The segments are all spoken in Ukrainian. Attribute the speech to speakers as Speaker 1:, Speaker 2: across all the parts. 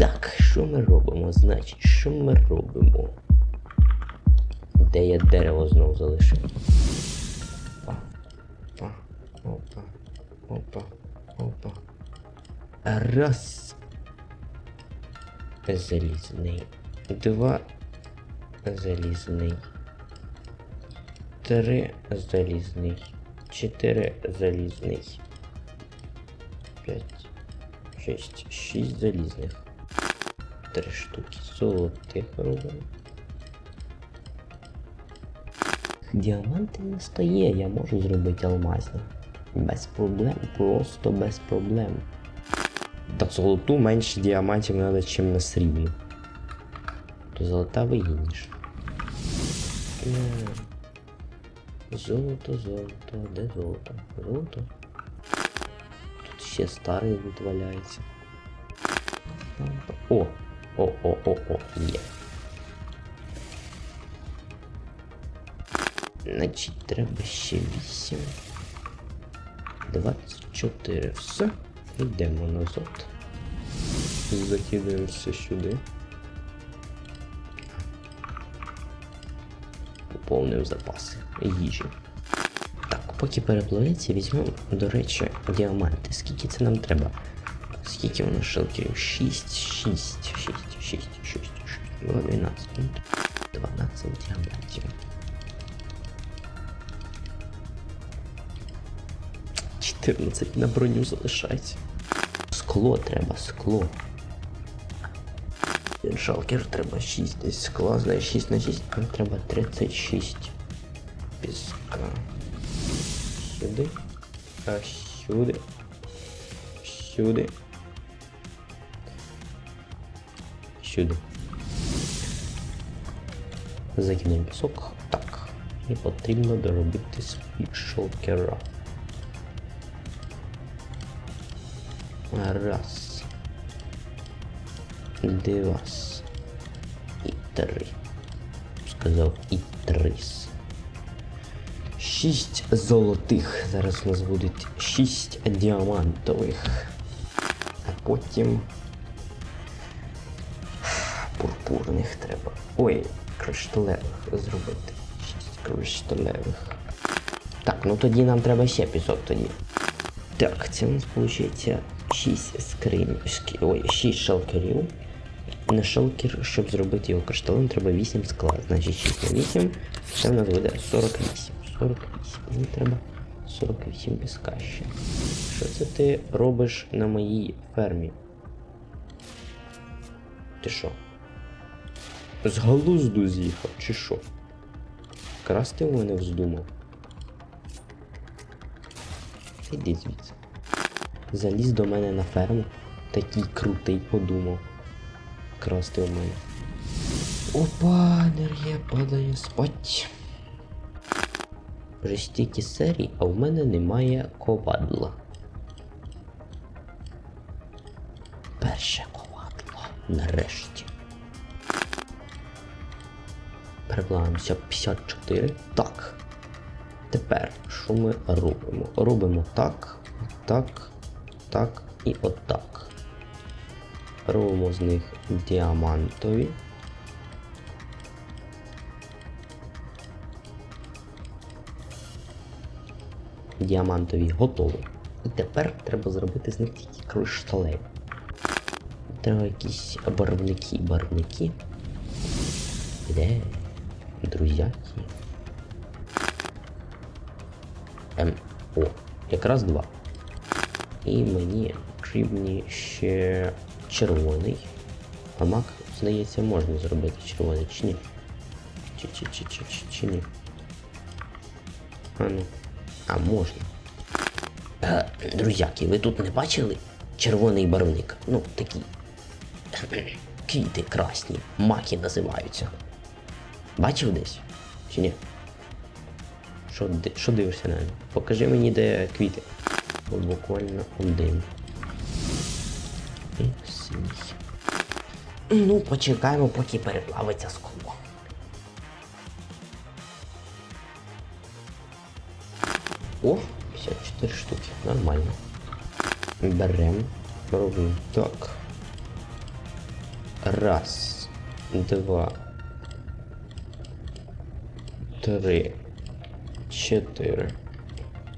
Speaker 1: Так, що ми робимо? Значить, що ми робимо? Де я дерево знову залишив? Опа, опа, опа, опа, опа. Раз. Залізний. Два. Залізний. Три залізний. Чотири залізний. П'ять. Шість. Шість залізних. Три штуки золотих робимо. Діаманти не стає, я можу зробити алмазні. Без проблем, просто без проблем. Та золоту менше діамантів треба, ніж на срібні. То золота вигідніше. Золото, золото, де золото? Золото. Тут ще старий валяється. О! О, о, о, о, є. Значить, треба ще 8. 24. Все. Йдемо назад. Закидаємося сюди. Поповнив запаси їжі. Так, поки перепливеться, візьмемо, до речі, діаманти. Скільки це нам треба? Скільки воно шелкерів? 6, 6, 6, 6, 6, 6, 12, 12 діамантів. 14 на броню залишається. Скло треба, скло. Шалкер треба 6 десь скла, знає 6 на 6, нам треба 36 піска. Сюди. А сюди. Сюди. Сюди. Закидаємо пісок. Так. І потрібно доробити свій шалкера. Раз. Два. І три. Сказав і три. Шість золотих. Зараз у нас будуть шість діамантових. А потім. Пурпурних треба. Ой, кришталевих зробити. Шість кришталевих. Так, ну тоді нам треба ще пісок тоді. Так, це у нас виходить 6 скринь. Ой, 6 шалкерів. На шалкер, щоб зробити його кришталем, треба 8 скла. Значить 6 на 8. Це в нас буде 48. 48. Мені треба 48 піска ще. Що це ти робиш на моїй фермі? Ти що? З глузду з'їхав, чи що? Красти в мене вздумав. Іди звідси. Заліз до мене на ферму. Такий крутий подумав. Красти у мене. Опа, енергія падає спать. Вже стільки серій, а в мене немає ковадла. Перше ковадло. Нарешті. Перекладаємося 54. Так. Тепер що ми робимо? Робимо так, так, так і отак. Робимо з них діамантові. Діамантові готові. І тепер треба зробити з них тільки кришталеві. Треба якісь барвники, барвники. Де? Друзяки. Ем, о, якраз два. І мені потрібні ще червоний. А мак, здається, можна зробити червоний, чи ні? Чи, чи, чи, чи, чи, чи ні? А ну. А можна. Е, друзяки, ви тут не бачили червоний барвник? Ну, такі. Квіти красні, маки називаються. Бачив десь? Чи ні? Що, що дивишся на мене? Покажи мені, де квіти. Буквально один. І синій. Ну, почекаємо, поки переплавиться скло. О, 54 штуки. Нормально. Берем. Робимо так. Раз, два, три, чотири,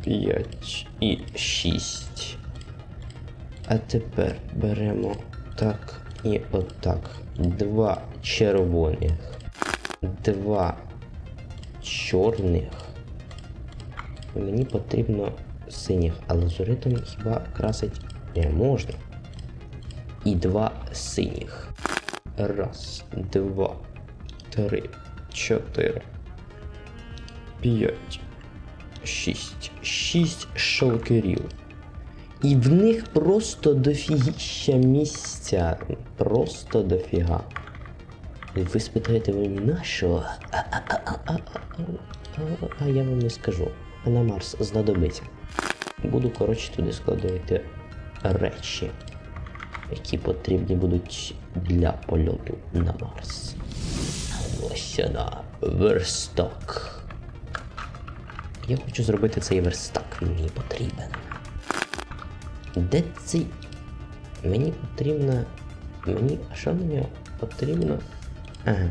Speaker 1: п'ять і шість. А тепер беремо так і отак. Два червоних, два чорних. Мені потрібно синіх, але зоритом хіба красить не можна. І два синіх. Раз, два, три, чотири, п'ять, шість. Шість шалкерів. І в них просто дофігіща місця. Просто дофіга. І ви спитаєте ви на? А, а, я вам не скажу. На Марс знадобиться. Буду, коротше, туди складувати речі, які потрібні будуть для польоту на Марс. Ось вона, верстак. Я хочу зробити цей верстак, мені потрібен. Де цей. Мені потрібно. Мені. А що мені потрібно? Ага.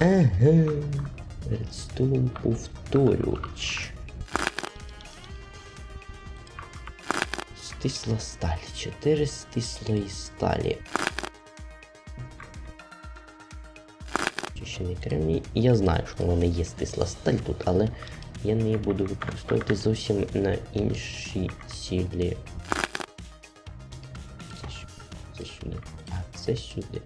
Speaker 1: Ага. Редстоун повторювач. Стисла сталь. Чотири стислої сталі. Очищений кремній. Я знаю, що воно не є стисла сталь тут, але я не буду використовувати зовсім на інші цілі. Це, що? це сюди. А це сюди.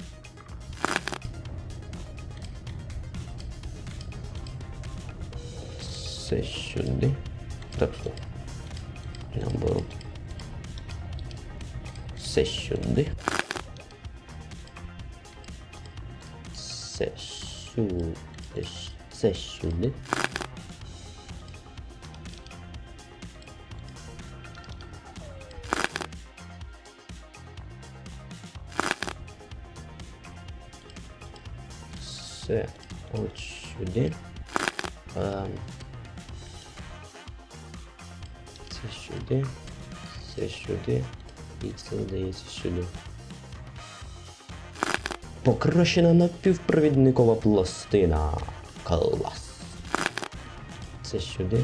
Speaker 1: Це сюди. Так, стоп. Наоборот. Це сюди. Це сюди. Це сюди. Сюди. І це здається сюди. Покращена напівпровідникова пластина. Клас. Це сюди.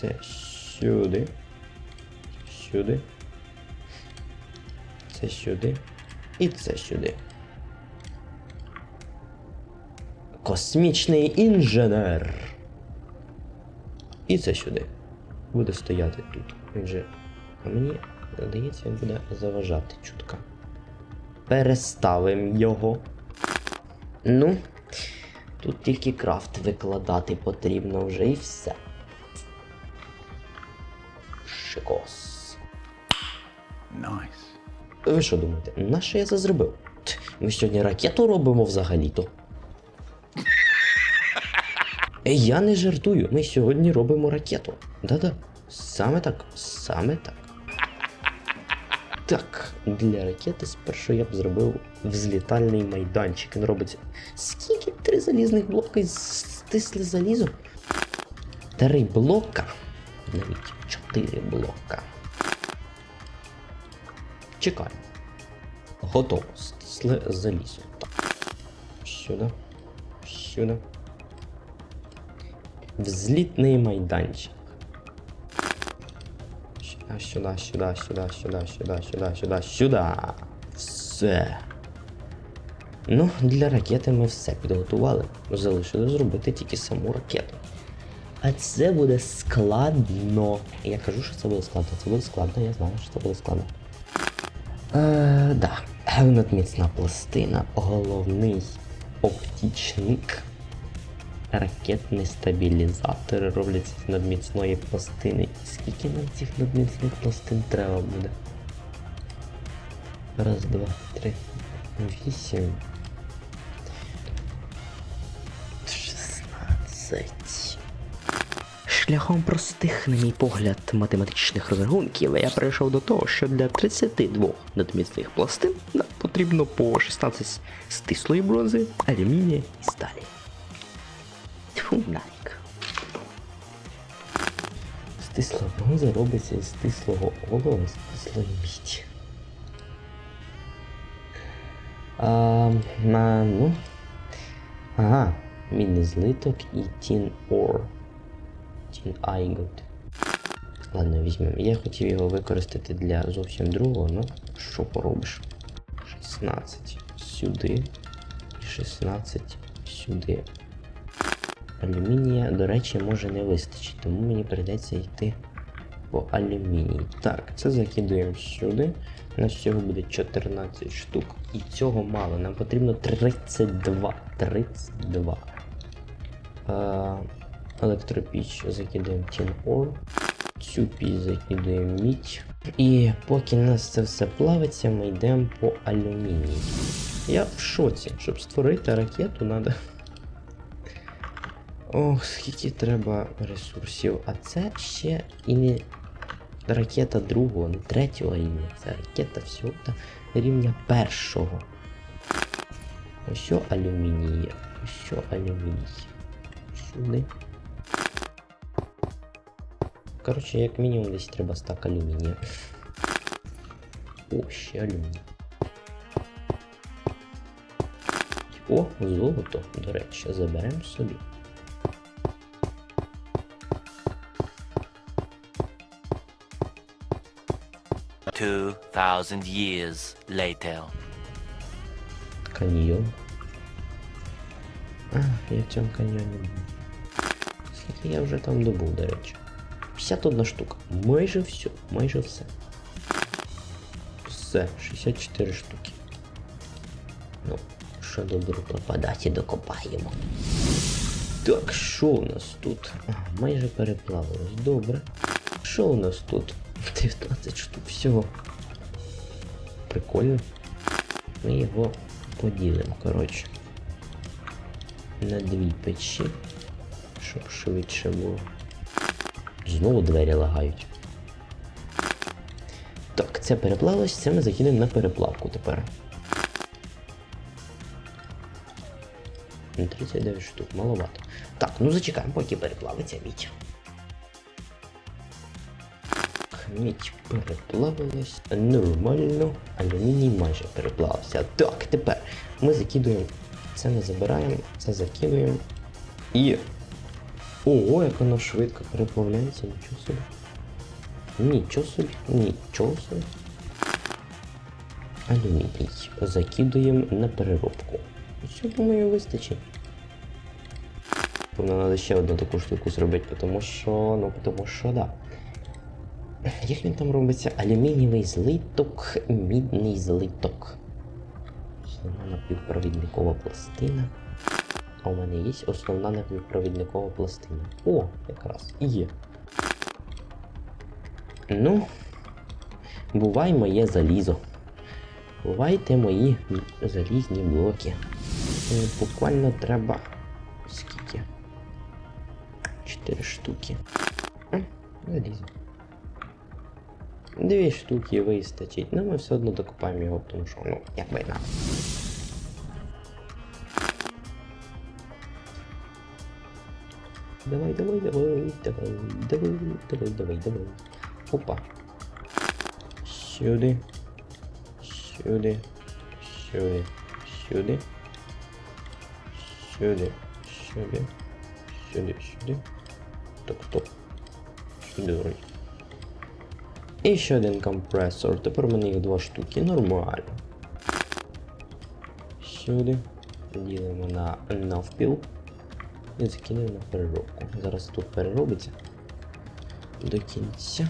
Speaker 1: Це сюди. Сюди. Це сюди. І це сюди. Космічний інженер. І це сюди. Буде стояти тут. Він же. А мені здається, він буде заважати чутка. Переставимо його. Ну, тут тільки крафт викладати потрібно вже і все. Шикос.
Speaker 2: Nice.
Speaker 1: Ви що думаєте, на що я це зробив? Ми сьогодні ракету робимо взагалі-то. Я не жартую, ми сьогодні робимо ракету. Да-да. Саме так, саме так. Так, для ракети спершу я б зробив взлітальний майданчик. Він робиться. Скільки три залізних блоки стисли залізо? Три блока. Навіть чотири блока. Чекай. Готово. Стисле залізо. Так. Сюди. Сюди. Взлітний майданчик. А сюда, сюда, сюда, сюда, сюда, сюда, сюда, сюда. Все. Ну, для ракети ми все підготували. Залишили зробити тільки саму ракету. А це буде складно. Я кажу, що це буде складно. Це буде складно, я знаю, що це буде складно. Е, да. міцна пластина, головний оптічник ракетний стабілізатор робляться з надміцної пластини. Скільки нам цих надміцних пластин треба буде? Раз, два, три, вісім. Шістнадцять. Шляхом простих, на мій погляд, математичних розрахунків я прийшов до того, що для 32 надміцних пластин нам потрібно по 16 стислої бронзи, алюмінія і сталі. Нарік. Стисла бронза робиться із стислого олова, стислої міді. А, а, ну. Ага, мідний злиток і Tin Ore. Tin Igot. Ладно, візьмемо. Я хотів його використати для зовсім другого, ну що поробиш? 16 сюди. І 16 сюди. Алюмінія, до речі, може не вистачить, тому мені прийдеться йти по алюмінії. Так, це закидуємо сюди. У нас всього буде 14 штук. І цього мало. Нам потрібно 32. 32. Е, електропіч закидаємо Tin Ore. Цю піч закидаємо мідь. І поки нас це все плавиться, ми йдемо по алюмінії. Я в шоці. Щоб створити ракету, треба. Ох, скільки треба ресурсів. А це ще і не ракета другого, не третього рівня. Це ракета всього рівня першого. Ось що алюміній. Ось алюміній. Сюди. Коротше, як мінімум десь треба стак алюмінія. О, ще алюміній. О, золото, до речі, заберемо собі.
Speaker 2: Two thousand years later.
Speaker 1: Каньйон. А, я в цьому каньйоні був. Скільки я вже там добув, до речі. 51 штука. Майже все, майже все. Все, 64 штуки. Ну, що добру пропадати, докопаємо. Так, що у нас тут? Ага, майже переплавилось. Добре. Що у нас тут? 19 штук всього. Прикольно. Ми його поділимо, коротше. На дві печі. Щоб швидше було. Знову двері лагають. Так, це переплавилось, це ми закинемо на переплавку тепер. Ну, 39 штук, маловато. Так, ну зачекаємо, поки переплавиться мідь. Мідь переплавилась нормально, алюміній майже переплавився. Так, тепер ми закидуємо. Це не забираємо, це закидуємо. І. Ого, як воно швидко переплавляється, нічого собі. Нічого собі, нічого собі. Алюміній. Закидуємо на переробку. Все, думаю, вистачить. Нам треба ще одну таку штуку зробити, тому що, ну, тому що, да. Як він там робиться? Алюмінієвий злиток, мідний злиток. Основна напівпровідникова пластина. А у мене є основна напівпровідникова пластина. О, якраз є. Ну, бувай моє залізо. Бувайте мої залізні блоки. Е, Буквально треба. Скільки? Чотири штуки. Залізо. Дві штуки вистачить. Ну ми все одно докопаємо його, тому що, ну, як би. Давай, давай, давай, давай, давай, давай, давай, давай. Опа. Сюди. Сюди. Сюди. Сюди. Сюди. Сюди. Сюди, сюди. Так, стоп. Сюди вроді. І ще один компресор. Тепер у мене їх два штуки. Нормально. Сюди. Ділимо на навпіл. І закинемо на переробку. Зараз тут переробиться. До кінця.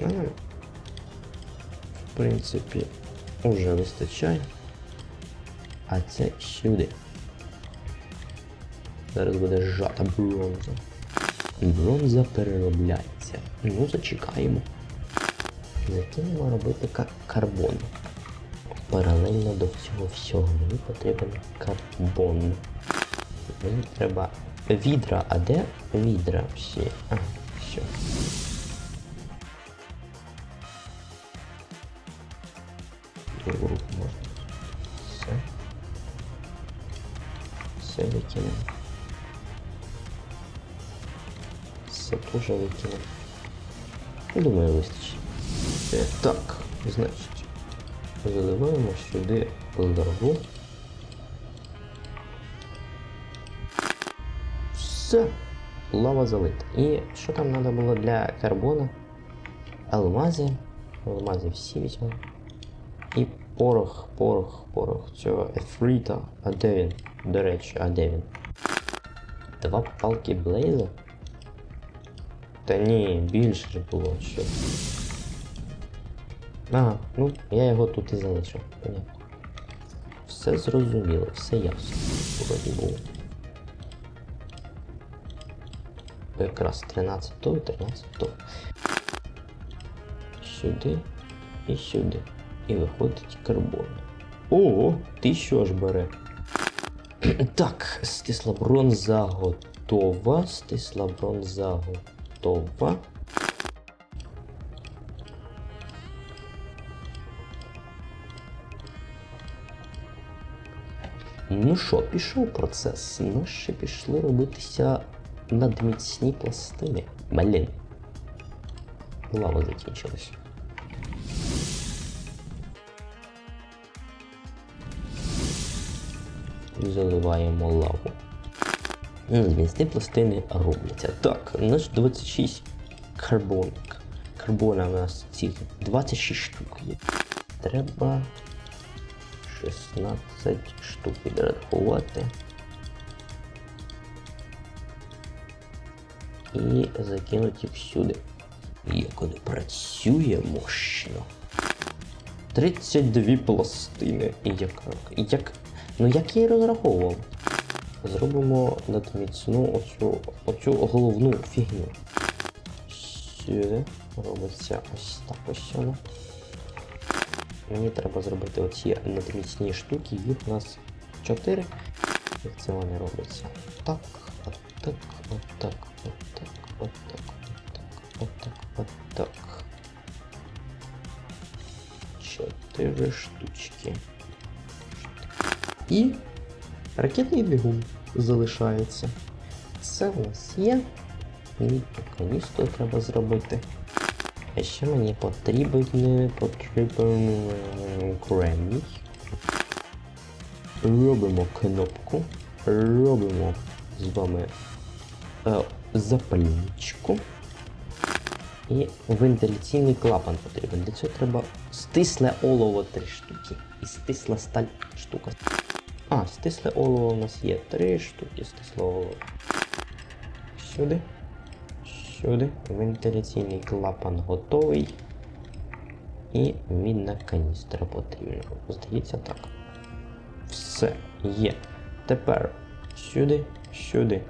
Speaker 1: Ну, в принципі, уже вистачає. А це сюди. Зараз буде зжата бронза. Бронза переробляється. Ну, зачекаємо. Закинемо робити кар карбон. Паралельно до всього всього мені потрібен карбон. Мені треба відра, а де відра всі? А, все. Можна. Все. Все викинемо. Все теж викинемо. Думаю, вистачить. Е, Так, значить, заливаємо сюди лаву. Все. Лава залита. І що там треба було для карбона? Алмази. Алмази всі візьмемо. І порох, порох, порох цього ефрита. А де він? До речі, а? Два палки Блейза? Та ні, більше ж було що. Ага, ну я його тут і залишив. Понятно. Все зрозуміло, все ясно. Вроді було. Якраз 13 то і 13 то. Сюди і сюди. І виходить карбон. О, ти що ж бере? Так, стисла бронза готова. Стисла бронза готова. Ну що, пішов процес. Наші пішли робитися надміцні пластини. Блін. Лава закінчилась. Заливаємо лаву. Змісти пластини робляться. Так, у нас 26 карбонок. Карбона у нас цих 26 штук є. Треба 16 штук відрахувати. І закинути всюди. Як воно працює мощно. 32 пластини. Як, як, ну як я і розраховував. Зробимо надміцну оцю, оцю головну фігню. Сюди робиться ось так ось воно. Мені треба зробити оці надміцні штуки, їх у нас 4. Як це вони робляться? Так, отак, отак, отак, отак, отак, отак, отак. Чотири штучки. І ракетний двигун залишається. Це у нас є. І каністру треба зробити. А ще мені потрібен потрібен е, кремній. Робимо кнопку. Робимо з вами е, запальничку. І вентиляційний клапан потрібен. Для цього треба стисле олово три штуки. І стисла сталь штука. А, стисле олово у нас є три штуки стисле олово. Сюди. Сюди. Вентиляційний клапан готовий. І мідна каністра потрібна. Здається так. Все, є. Тепер сюди, сюди,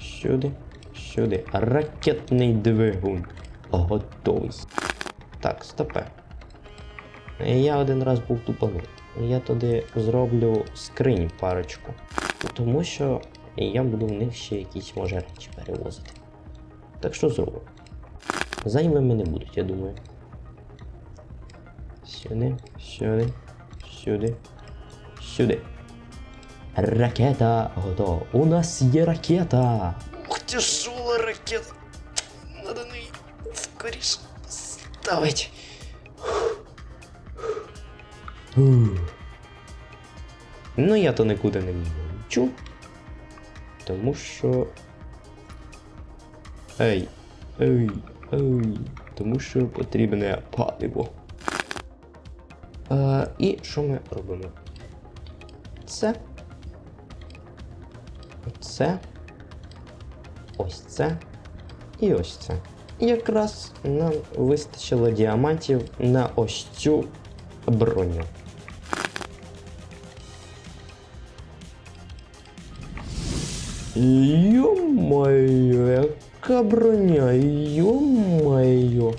Speaker 1: сюди, сюди. Ракетний двигун. Готовий. Так, стопе. Я один раз був тупанут. Я туди зроблю скринь парочку. Тому що я буду в них ще якісь може речі перевозити. Так що зробимо? Зайвими не будуть, я думаю. Сюди, сюди, сюди, сюди. Ракета готова. У нас є ракета. Ух ти ракета. Надо неї скоріше ставить. Ну я то нікуди не лечу. Тому що. Ей, ей, ей. Тому що потрібне паливо. Е, і що ми робимо? Це. Це. Ось це. І ось це. Якраз нам вистачило діамантів на ось цю броню. Йо-моє, яка броня, йо-моє.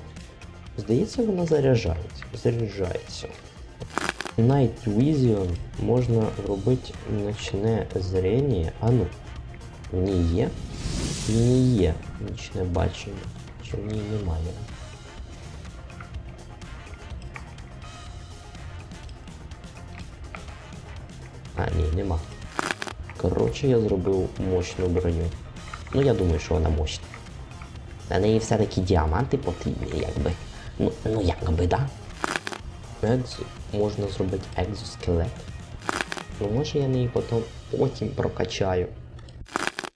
Speaker 1: Здається, вона заряджається. Заряджається. Night Vision можна робити ночне зрення. А ну, в ній є? В ній є нічне бачення. Чи в ній немає? А, ні, нема. Коротше, я зробив мощну броню. Ну, я думаю, що вона мощна. На неї все-таки діаманти потрібні, якби. Ну, ну якби, да? Екзо, можна зробити екзоскелет. Ну може я неї потім потім прокачаю.